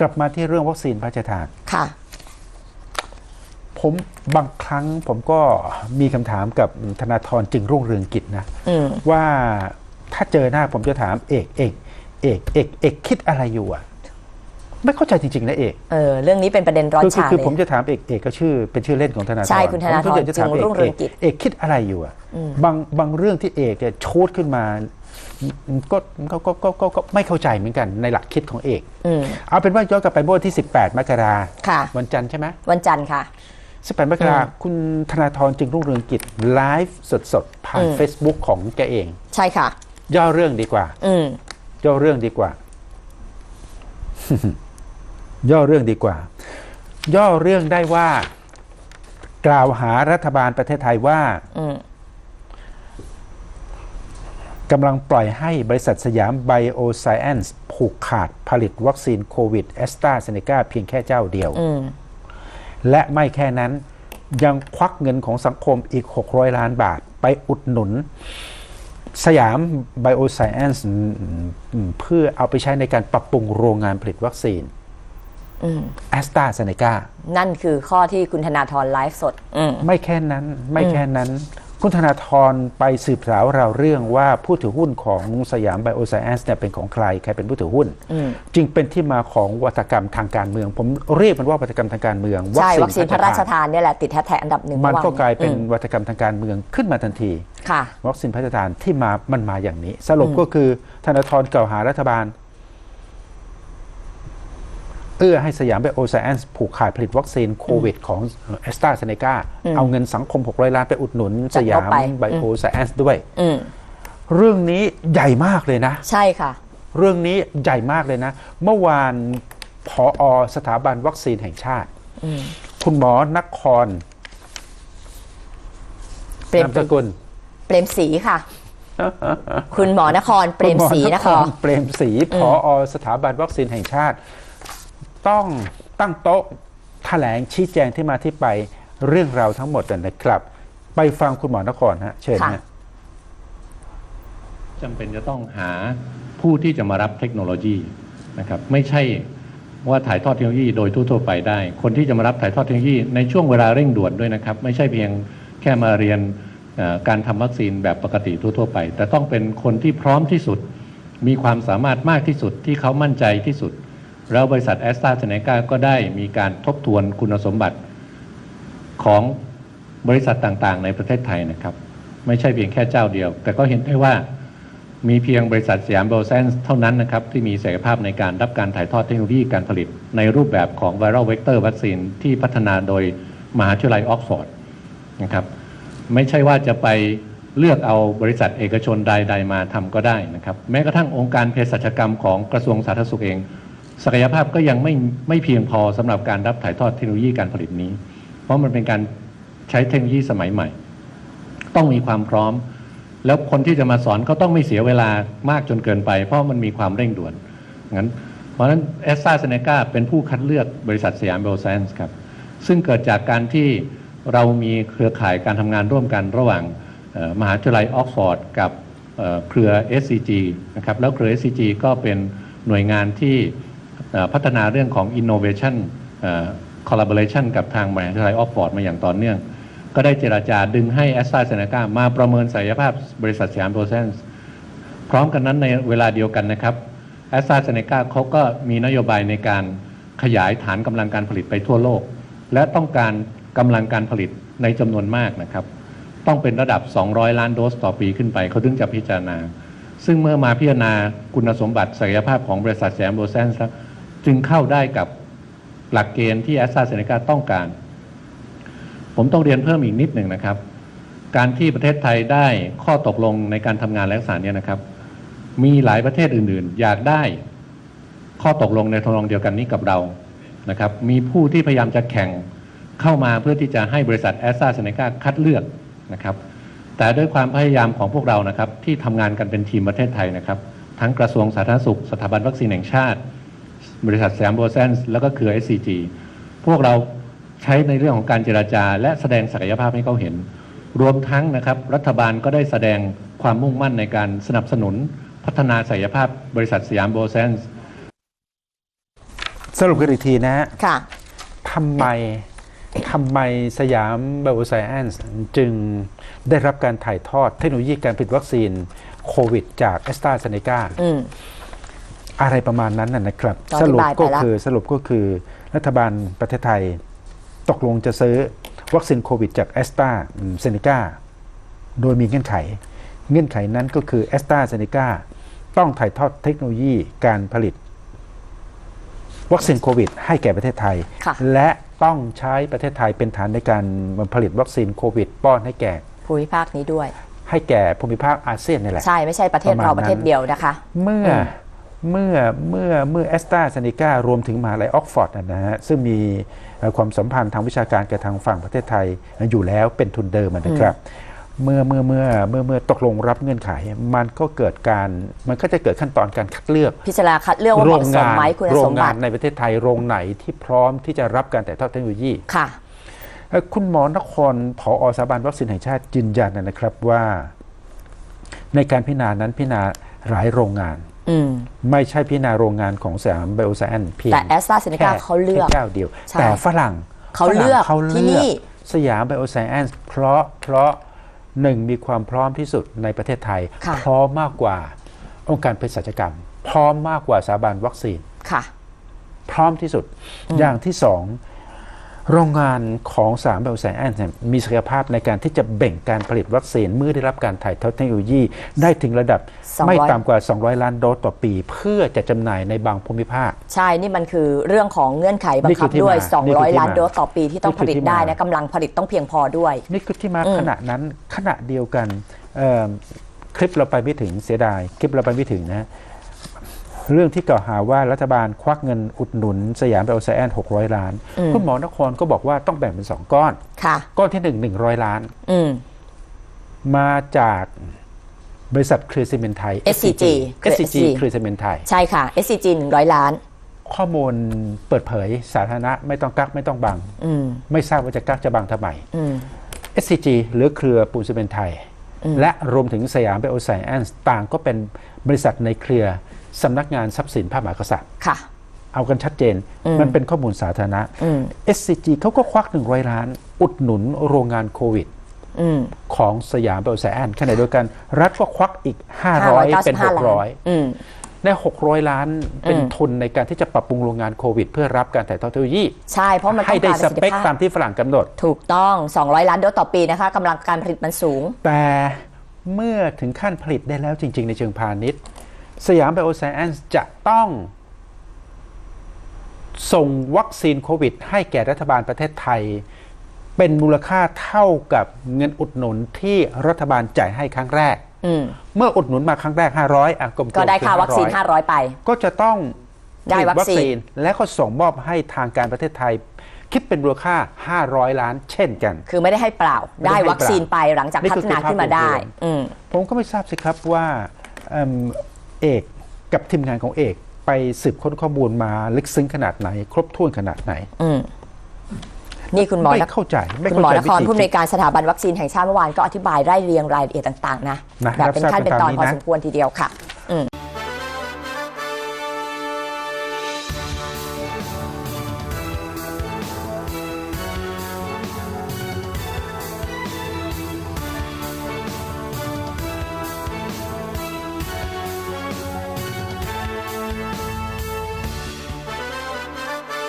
กลับมาที่เรื่องวัคซีนพระราชทานค่ะ ผมบางครั้งผมก็มีคำถามกับธนาธรจึงรุ่งเรืองกิจนะอืมว่าถ้าเจอหน้าผมจะถามเอกเอกเอกเอกเอกคิดอะไรอยู่อะไม่เข้าใจจริงๆนะเอกเออเรื่องนี้เป็นประเด็นร้อนคือคือฉาคือเลยผมจะถามเอกเอกก็ชื่อ เป็นชื่อเล่นของธนาธรใช่คุณธนาธรผมก็จะถามเอจึงรุ่กงเรืเอองกกิจเอกคิดอะไรอยู่อะบางบางเรื่องที่เอกเนี่ยโชดขึ้นมา ก็ก็ก็ก็ก็ก็ไม่เข้าใจเหมือนกันในหลักคิดของเอก อืมเอาเป็นว่าย้อนกลับไปเมื่อวันที่ 18 มกราค่ะ วันจันทร์ใช่ไหมวันจันทร์ค่ะ 18 มกราคุณธนาธรจึงรุ่งเรืองกิจไลฟ์สดๆผ่านอืม Facebook ของแกเอง ใช่ค่ะ ย่อเรื่องดีกว่า อืม ย่อเรื่องดีกว่า ย่อเรื่องดีกว่า ย่อเรื่องได้ว่า กล่าวหารัฐบาลประเทศไทยว่า อืม กำลังปล่อยให้บริษัทสยามไบโอไซแอนซ์ผูกขาดผลิตวัคซีนโควิดแอสตราเซเนกาเพียงแค่เจ้าเดียวอืมและไม่แค่นั้นยังควักเงินของสังคมอีก 600 ล้านบาทไปอุดหนุน สยามไบโอไซแอนซ์เพื่อเอาไปใช้ในการปรับปรุงโรงงานผลิตวัคซีนอืมแอสตราเซเนกานั่นคือข้อที่คุณธนาธรไลฟ์สดอืมไม่แค่นั้น ไม่แค่นั้น คุณธนาธรไปสืบสาวเราวเรื่องว่าผู้ถือหุ้นของสยามไบโอไซแอนซ์เนี่ยเป็นของใคร ใครเป็นผู้ถือหุ้นอืมจึงเป็นที่มาของวัตกรรมทางการเมือง ผมเรียกมันว่าวัตกรรมทางการเมืองใช่วัคซีนพระราชทานเนี่ยแหละติดแฮชแท็กอันดับหนึ่งมันก็มื่อวกลายเป็นอืมวัตกรรมทางการเมืองขึ้นมาทันทีค่ะวัคซีนพระราชทานที่มามันมาอย่างนี้ สรุปก็คือธนาธรกล่าวหารัฐบาล เอื้อให้สยามไบโอไซแอนซ์ผูกขาดผลิตวัคซีนโควิดของแอสตราเซเนกาเอาเงินสังคม 600 ล้านไปอุดหนุนจัสดยามเข้าไปไบโอไซแอนซ์ด้วยอืมเรื่องนี้ใหญ่มากเลยนะ ใช่ค่ะ เรื่องนี้ใหญ่มากเลยนะ เมื่อวานผออสถาบันวัคซีนแห่งชาติอืมคุณหมอนครเปรมนามสกุลเปรมศรีค่ะ คุณหมอนครเปรมศรีณหนะคะเปรมศรีผออสถาบันวัคซีนแห่งชาติ ต้องตั้งโต๊ะแถลงชี้แจงที่มาที่ไปเรื่องราวทั้งหมดนะครับ ไปฟังคุณหมอนครฮะเชิญฮะจำเป็นจะต้องหาผู้ที่จะมารับเทคโนโลยีนะครับไม่ใช่ว่าถ่ายทอดเทคโนโลยีโดยทั่วๆไปได้ คนที่จะมารับถ่ายทอดเทคโนโลยีในช่วงเวลาเร่งด่วนด้วยนะครับ ไม่ใช่เพียงแค่มาเรียนการทำวัคซีนแบบปกติทั่วๆไป แต่ต้องเป็นคนที่พร้อมที่สุด มีความสามารถมากที่สุดที่เขามั่นใจที่สุด แล้วบริษัทแอสตราเซเนกาก็ได้มีการทบทวนคุณสมบัติของบริษัทต่างๆ ในประเทศไทยนะครับ ไม่ใช่เพียงแค่เจ้าเดียว แต่ก็เห็นได้ว่ามีเพียงบริษัทสยามเบลเซนเท่านั้นนะครับ ที่มีศักยภาพในการรับการถ่ายทอดเทคโนโลยีการผลิต ในรูปแบบของไวรัลเวกเตอร์วัคซีนที่พัฒนาโดยมหาวิทยาลัยออกซฟอร์ดนะครับไม่ใช่ว่าจะไปเลือกเอาบริษัทเอกชนใดๆมาทำก็ได้นะครับ แม้กระทั่งองค์การเภสัชกรรมของกระทรวงสาธารณสุขเอง ศักยภาพก็ยังไม่ไม่เพียงพอสำหรับการรับถ่ายทอดเทคโนโลยีการผลิตนี้ เพราะมันเป็นการใช้เทคโนโลยีสมัยใหม่ ต้องมีความพร้อม แล้วคนที่จะมาสอนก็ต้องไม่เสียเวลามากจนเกินไป เพราะมันมีความเร่งด่วนงั้นเพราะฉะนั้นเอสซาเซเนกาเป็นผู้คัดเลือกบริษัทสยามเบลไซน์ครับซึ่งเกิดจากการที่เรามีเครือข่ายการทำงานร่วมกันระหว่างมหาวิทยาลัยออกซฟอร์ดกับเอ่อเครือ SCG นะครับแล้วเครือ SCG ก็เป็นหน่วยงานที่ พัฒนาเรื่องของ innovation collaboration กับทางมหาวิทยาลัยออกฟอร์ดมาอย่างต่อเนื่อง ก็ได้เจราจาดึงให้แอสตราเซเนกามาประเมินศักยภาพบริษัทสยามโปรเซนส์พร้อมกันนั้นในเวลาเดียวกันนะครับแอสตราเซเนกาเขาก็มีนโยบายในการขยายฐานกำลังการผลิตไปทั่วโลก และต้องการกำลังการผลิตในจำนวนมากนะครับ ต้องเป็นระดับ 200 ล้านโดสต่อปีขึ้นไปเขาถึงจะพิจารณา ซึ่งเมื่อมาพิจารณาคุณสมบัติศักยภาพของบริษัทแซมโบเซนส์ จึงเข้าได้กับหลักเกณฑ์ที่แอสตราเซเนกาต้องการ ผมต้องเรียนเพิ่มอีกนิดหนึ่งนะครับ การที่ประเทศไทยได้ข้อตกลงในการทำงานและลักษณะเนี้นะครับ มีหลายประเทศอื่นๆ อยากได้ข้อตกลงในทำนองเดียวกันนี้กับเรานะครับ มีผู้ที่พยายามจะแข่งเข้ามาเพื่อที่จะให้บริษัทแอสตราเซเนกาคัดเลือกนะครับ แต่ด้วยความพยายามของพวกเรานะครับ ที่ทำงานกันเป็นทีมประเทศไทยนะครับ ทั้งกระทรวงสาธารณสุข สถาบันวัคซีนแห่งชาติ บริษัทแซมโบเซนส์แล้วก็เครือ SCG พวกเราใช้ในเรื่องของการเจราจา และแสดงศักยภาพให้เขาเห็น รวมทั้งนะครับรัฐบาลก็ได้แสดงความมุ่งมั่นในการสนับสนุนพัฒนาศักยภาพบริษัทสยามโบเซนส์สรุปกันอีกทีนะฮะค่ะ ทำไมทำไมสยามไบโอไซแอนซ์จึงได้รับการถ่ายทอดเทคโนโลยีการผลิตวัคซีนโควิดจากแอสตราเซเนกา อืมอะไรประมาณนั้นนะนะครับก็สอธิรุปบายไปก็แล้วคือสรุปก็คือรัฐบาลประเทศไทยตกลงจะซื้อวัคซีนโควิดจากแอสตราเซเนกาโดยมีเงื่อนไข เงื่อนไขนั้นก็คือแอสตราเซเนกาต้องถ่ายทอดเทคโนโลยีการผลิต วัคซีนโควิด ให้แก่ประเทศไทยค่ะและต้องใช้ประเทศไทยเป็นฐานในการผลิตวัคซีนโควิด ป้อนให้แก่ภูมิภาคนี้ด้วย ให้แก่ภูมิภาคอาเซียนนี่แหละใช่ไม่ใช่ประเทศประมาณเราประเทศนั้นเดียวนะคะ เมื่อ เมื่อเมื่อเมื่อแอสตราเซเนการวมถึงมหาลัยออกฟอร์ดนะฮะซึ่งมีเอ่อความสัมพันธ์ทางวิชาการกับทางฝั่งประเทศไทยอยู่แล้วเป็นทุนเดิมนะครับเมื่อเมื่อเมื่อเมื่อเมื่อตกลงรับเงื่อนไข มันก็เกิดการมันก็จะเกิดขั้นตอนการคัดเลือก พิจารณาคัดเลือกว่าเหโรมาะงสมงานไหมคุณโรสงมงาบันติในประเทศไทยโรงไหนที่พร้อมที่จะรับการแต่ายทอดเทคโนโลยีค่ะเอ่อคุณหมอนครผอสถาบันวัคซีนแห่งชาติยืนยันนะครับว่า ในการพิจารณานั้นพิจารณาหลายโรงงานอืม ไม่ใช่พิจารณาโรงงานของสยามไบโอไซแอนเพียงแต่แอสตราเซเนกาแค่เขาเลือกแค่เจ้าเดียวใช่แต่ฝรั่งเขาเลือกฝรั่งเขาที่เลืนี่อกสยามไบโอไซแอนเพราะเพราะหนึ่งมีความพร้อมที่สุดในประเทศไทยค่ะพร้อมมากกว่าองค์การเภสัชกรรม พร้อมมากกว่าสถาบันวัคซีนค่ะ พร้อมที่สุดอย่างที่สอง โรงงานของสามเบลแซนเนี่ยมีศักยภาพในการที่จะเบ่งการผลิตวัคซีนเมื่อได้รับการถ่ายทอดเทคโนโลยี ได้ถึงระดับ200ไม่ต่ำกว่า 200 ล้านโดสต่อปี เพื่อจะจำหน่ายในบางภูมิภาค ใช่ นี่มันคือเรื่องของเงื่อนไขบังนี่คืคัอบที่ด้วยมานี่คือที่200 ล้านมาโดสต่อปีที่ต้องนี่ผคือลิตที่ได้มานะกำลังผลิตต้องเพียงพอด้วย นี่คือที่มาอืมขณะนั้นขณะเดียวกันเอิ่มคลิปเราไปไม่ถึงเสียดาย คลิปเราไปไม่ถึงนะ เรื่องที่กล่าวหาว่ารัฐบาลควักเงินอุดหนุนสยามไบโอไซแอน600ล้าน คุณหมอนครก็บอกว่าต้องแบ่งเป็นสองก้อนค่ะก้อนที่หนึ่ง100ล้านอืมมาจากบริษัทเครือซีเมนต์ไทย SCG SCG เครือซีเมนต์ไทย ใช่ค่ะ SCG 100 ล้าน ข้อมูลเปิดเผยสาธารณะไม่ต้องกักไม่ต้องบังอืมไม่ทราบว่าจะกักจะบังทำไมอืม SCG หรือเครือปูนซีเมนต์ไทย และรวมถึงสยามไบโอไซแอนซ์ต่างก็เป็นบริษัทในเครือ สำนักงานทรัพย์สินพระมหากษัตริย์ค่ะ เอากันชัดเจน มันเป็นข้อมูลสาธารณะอืม SCG เขาก็ควัก100ล้าน อุดหนุนโรงงานโควิดอืมของสยามไบโอไซแอนซ์ขณะเดียวกัน รัฐก็ควักอีก 500 เป็น595ล้าน600อืมใน600 ล้านเป็นอืมทุนในการที่จะปรับปรุงโรงงานโควิด เพื่อรับการถ่ายทอดเทคโนโลยี ใช่ เพราะมันต้ให้องได้การปสระสิทธิเปคภาตาพมที่ฝรั่งกำหนด ถูกต้อง 200 ล้านโดสต่อปีนะคะกำลังการผลิตมันสูง แต่เมื่อถึงขั้นผลิตได้แล้วจริง ๆ ในเชิงพาณิชย์ สยามไบโอไซแอนซ์จะต้อง ส่งวัคซีนโควิด ให้แก่รัฐบาลประเทศไทย เป็นมูลค่าเท่ากับเงินอุดหนุนที่รัฐบาลจ่ายให้ครั้งแรกอืมเมื่ออุดหนุนมาครั้งแรก 500อะกลมๆก็ได้อค่าวัคซีน500 500 ไป ก็จะต้องได้ผลิตวัคซีน และก็ส่งมอบให้ทางการประเทศไทย คิดเป็นมูลค่า 500 ล้าน เช่นกัน คือไม่ได้ให้เปล่าไม่ได้ได้ให้วัคซีนไปหลังจากนี่พัคือฒนาขึ้นมาได้ภาพรวมอืมผมก็ไม่ทราบสิครับว่า เอิ่มเอกกับทีมงานของเอกไปสืบค้นข้อมูลมาลึกซึ้งขนาดไหน ครบถ้วนขนาดไหนอืมนี่คุณหมอไม่นครเข้าใจไม่คุณเข้าหมอใจนครวิธีผู้อำนคิวดยการสถาบันวัคซีนแห่งชาติเมื่อวานก็อธิบายไล่เรียงรายละเอียดต่าง ๆ นะนะแบบเป็นขั้นเป็นตอนรับทราบพอตามนี้นะสมควรทีเดียวค่ะ